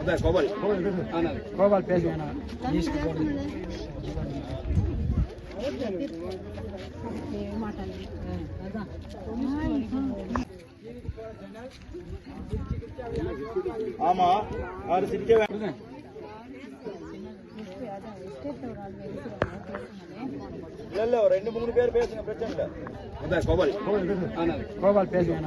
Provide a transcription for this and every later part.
அதான் கோபால் கோபால் பேசுவேன் நான் நியூஸ்க்கு போடுறது ஆமா அவர் சிரிக்க வேண்டாம் இல்ல இல்ல ஒரு ரெண்டு மூணு பேர் பேசுங்க பிரச்சனை இல்ல அதான் கோபால் கோபால் பேசுவேன்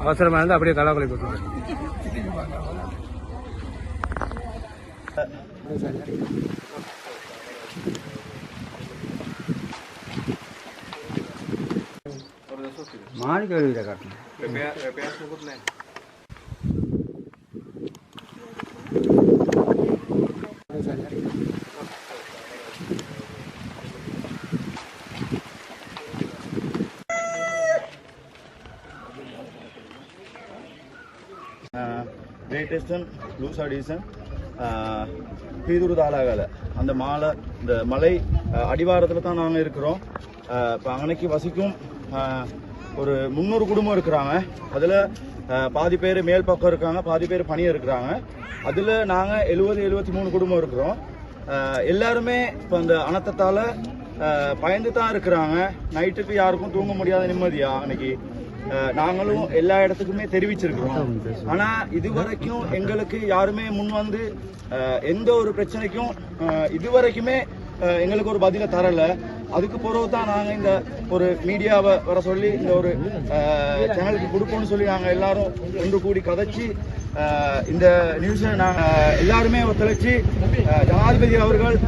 போடுறது அவசரமா இருந்தா அப்படியே கலாக்குலை போட்டுருவேன் மாடி கழுவிட காட்டணும். கிரேட்டஸ்டன் லூஸ் அடிசன் பீதுரு தாளாகல அந்த மாலை இந்த மலை அடிவாரத்தில் தான் நாங்கள் இருக்கிறோம். இப்போ அன்னைக்கு வசிக்கும் ஒரு முந்நூறு குடும்பம் இருக்கிறாங்க. அதில் பாதி பேர் மேல் பக்கம் இருக்காங்க பாதி பேர் பணியாக இருக்கிறாங்க. அதில் நாங்கள் எழுபது எழுபத்தி மூணு குடும்பம் இருக்கிறோம். எல்லாருமே இப்போ அந்த அனத்தத்தால் பயந்து தான் இருக்கிறாங்க. நைட்டுக்கு யாருக்கும் தூங்க முடியாத நிம்மதியா அன்னைக்கு? நாங்களும் எல்லா இடத்துக்குமே தெரிவிச்சிருக்கிறோம். ஆனா இதுவரைக்கும் எங்களுக்கு யாருமே முன் வந்து எந்த ஒரு பிரச்சனைக்கும் இதுவரைக்குமே எங்களுக்கு ஒரு பதில தரல. அதுக்கு பிறகு தான் நாங்கள் இந்த ஒரு மீடியாவை வர சொல்லி இந்த ஒரு சேனலுக்கு கொடுப்போம்னு சொல்லி நாங்கள் எல்லாரும் ஒன்று கூடி கதைச்சி இந்த நியூஸை நாங்கள் எல்லாருமே ஒத்துழைச்சி ஜனாதிபதி அவர்கள்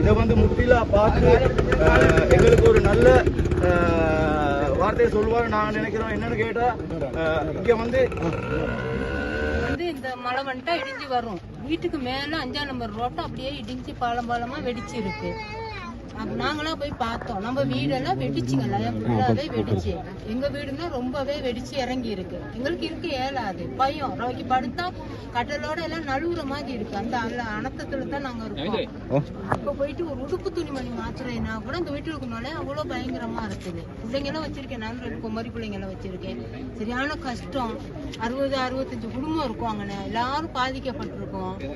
இதை வந்து முற்றிலா பார்த்து எங்களுக்கு ஒரு நல்ல வார்த்தையை சொல்லுவார். நான் நினைக்கிறோம் என்னன்னு கேட்டா அஹ், இங்க வந்து வந்து இந்த மழை வந்துட்டா இடிஞ்சு வரும். வீட்டுக்கு மேல அஞ்சாம் நம்பர் ரோட்டம் அப்படியே இடிஞ்சு பாலம் பாலமா வெடிச்சு இருக்கு நாங்களாம் போய் பார்த்தோம். நம்ம வீடெல்லாம் வெடிச்சுங்க. ஃபுல்லாவே வெடிச்சு. எங்க வீடுனா ரொம்பவே வெடிச்சு இறங்கி இருக்கு. எங்களுக்கு இருக்க இயலாது. பயம். ரவைக்கு படுத்தா கட்டலோட எல்லாம் நழுவுற மாதிரி இருக்கு. அந்த அல்ல அனத்தத்துல தான் நாங்க இருக்கோம். அப்ப போயிட்டு ஒரு உடுப்பு துணிமணி மாத்துறேன்னா கூட இந்த வீட்டுக்குனாலே அவ்வளவு பயங்கரமா இருக்குது. பிள்ளைங்க எல்லாம் வச்சிருக்கேன். நான் ரெண்டு குமரி பிள்ளைங்க எல்லாம் வச்சிருக்கேன். சரியான கஷ்டம். அறுபது அறுபத்தஞ்சு குடும்பம் இருக்கும் அங்கன. எல்லாரும் பாதிக்கப்பட்டிருக்கோம்.